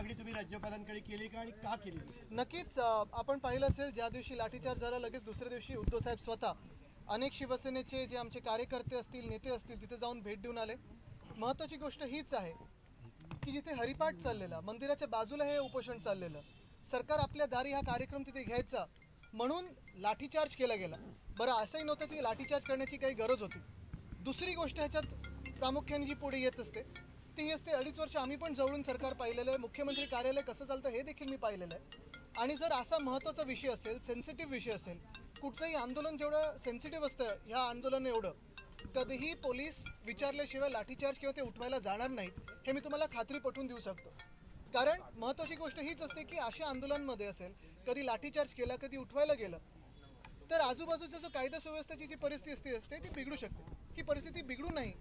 मागणी तुम्ही राज्यपालांकडे केली का आणि का केली? नक्कीच आपण पाहिलं असेल ज्या दिवशी लाठीचार्ज झाला लगेच दुसऱ्या दिवशी उद्धव साहेब स्वतः. अनेक शिवसेनेचे जे आमचे कार्यकर्ते असतील नेते असतील तिथे जाऊन भेट देऊन आले. महत्वाची गोष्ट हीच आहे की जिथे हरिपाठ चाललेला मंदिराच्या बाजूला हे उपोषण चाललेलं सरकार आपल्या दारी हा कार्यक्रम तिथे घ्यायचा म्हणून लाठीचार्ज केला गेला. बरं असंही नव्हतं की लाठीचार्ज करण्याची काही गरज होती. दुसरी गोष्ट ह्याच्यात प्रामुख्याने जी पुढे येत असते ती ते असते अडीच वर्ष आम्ही पण जवळून सरकार पाहिलेलं आहे. मुख्यमंत्री कार्यालय कसं चालतं हे देखील मी पाहिलेलं आहे. आणि जर असा महत्त्वाचा विषय असेल सेन्सिटिव्ह विषय असेल कुठचंही आंदोलन जेवढं सेन्सिटिव्ह असतं ह्या आंदोलन एवढं कधीही पोलीस विचारल्याशिवाय लाठीचार्ज किंवा ते उठवायला जाणार नाहीत हे मी तुम्हाला खात्री पटवून देऊ शकतो. कारण महत्त्वाची गोष्ट हीच असते की अशा आंदोलनमध्ये असेल कधी लाठीचार्ज केला कधी उठवायला गेलं तर आजूबाजूच्या जो कायदा सुव्यवस्थेची जी परिस्थिती असते ती बिघडू शकते. ही परिस्थिती बिघडू नाही.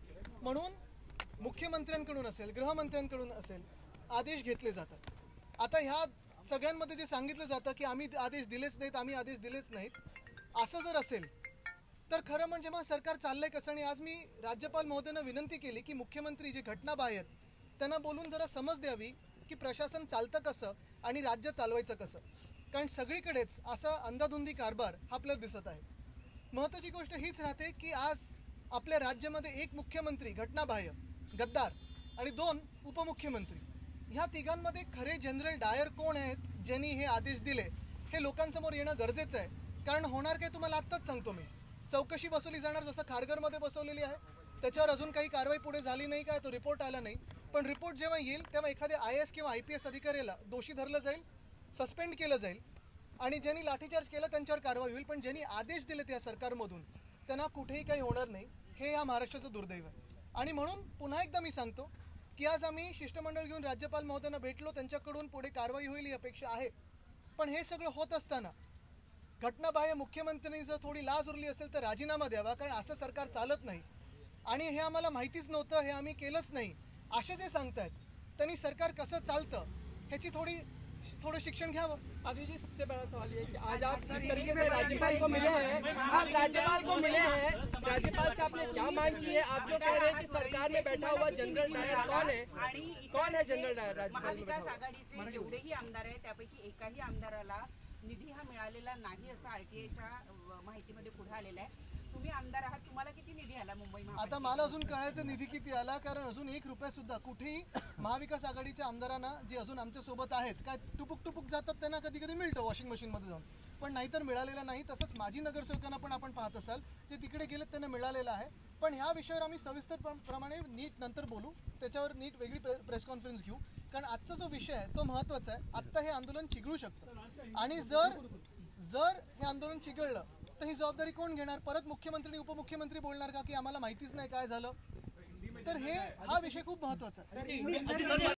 म्हणून मुख्यमंत्र्यांकडून असेल गृहमंत्र्यांकडून असेल आदेश घेतले जातात. आता ह्या सगळ्यांमध्ये जे सांगितलं जातं की आम्ही आदेश दिलेच नाहीत आम्ही आदेश दिलेच नाहीत असं जर असेल तर खरं म्हणजे मग सरकार चाललंय कसं? आणि आज मी राज्यपाल महोदयांना विनंती केली की मुख्यमंत्री जे घटनाबाह्य आहेत त्यांना बोलून जरा समज द्यावी की प्रशासन चालतं कसं आणि राज्य चालवायचं कसं? कारण सगळीकडेच असा अंधाधुंदी कारभार हा आपल्याला दिसत आहे. महत्त्वाची गोष्ट हीच राहते की आज आपल्या राज्यामध्ये एक मुख्यमंत्री घटनाबाह्य गद्दार आणि दोन उपमुख्यमंत्री. ह्या तिघांमध्ये खरे जनरल डायर कोण आहेत ज्यांनी हे आदेश दिले हे लोकांसमोर येणं गरजेचं आहे. कारण होणार काय तुम्हाला आत्ताच सांगतो मी. चौकशी बसवली जाणार जसं खारघरमध्ये बसवलेली आहे. त्याच्यावर अजून काही कारवाई पुढे झाली नाही काय तो रिपोर्ट आला नाही. पण रिपोर्ट जेव्हा येईल तेव्हा एखाद्या आय एस किंवा आय पी एस अधिकाऱ्याला दोषी धरलं जाईल सस्पेंड केलं जाईल. आणि ज्यांनी लाठीचार्ज केला त्यांच्यावर कारवाई होईल. पण ज्यांनी आदेश दिले त्या सरकारमधून त्यांना कुठेही काही होणार नाही. हे या महाराष्ट्राचं दुर्दैव आहे. आणि म्हणून पुन्हा एकदा मी सांगतो की आज आम्ही शिष्टमंडळ घेऊन राज्यपाल महोदयांना भेटलो त्यांच्याकडून पुढे कारवाई होईल ही अपेक्षा आहे. पण हे सगळं होत असताना घटनाबाह्य मुख्यमंत्र्यांनी जर थोडी लाज उरली असेल तर राजीनामा द्यावा कारण असं सरकार चालत नाही. आणि हे आम्हाला माहितीच नव्हतं हे आम्ही केलंच नाही. असे जे सांगतायत त्यांनी सरकार कसं चालतं ह्याची थोडी थोडं शिक्षण घ्यावं अभी जी सबसे बड़ा सवाल ये है कि आज आप जिस तरीके से राज्यपाल को मिले हैं? आप राज्यपाल को मिले हैं? राज्यपाल से आपने क्या मांग की है? आप जो कह रहे हैं कि सरकार में बैठा हुआ जनरल डायर कौन है? कौन है जनरल डायर राज्यपाल आघाडीचे जेवढेही आमदार आहेत त्यापैकी एकाही आमदाराला निधी हा मिळालेला नाही असं आरटीआयच्या माहितीमध्ये पुढे आलेलं आहे. तुम्ही आमदार आहात आला मुंबई आता मला अजून कळायचं निधी किती आला? कारण अजून एक रुपया सुद्धा कुठेही महाविकास आघाडीच्या आमदारांना जे अजून आमच्यासोबत आहेत काय टुपुक टुपुक जातात त्यांना कधी कधी मिळतं वॉशिंग मशीनमध्ये जाऊन. पण नाहीतर मिळालेलं नाही. तसंच माजी नगरसेवकांना पण आपण पाहत असाल जे तिकडे गेलेत त्यांना मिळालेलं आहे. पण ह्या विषयावर आम्ही सविस्तर प्र- प्रमाणे नीट नंतर बोलू. त्याच्यावर नीट वेगळी प्रे प्रेस कॉन्फरन्स घेऊ. कारण आजचा जो विषय आहे तो महत्त्वाचा आहे. आत्ता हे आंदोलन चिघळू शकतं. आणि जर जर हे आंदोलन चिघळलं तर ही जबाबदारी कोण घेणार? परत मुख्यमंत्री आणि उपमुख्यमंत्री बोलणार का की आम्हाला माहितीच नाही काय झालं? तर हे हा विषय खूप महत्त्वाचा आहे.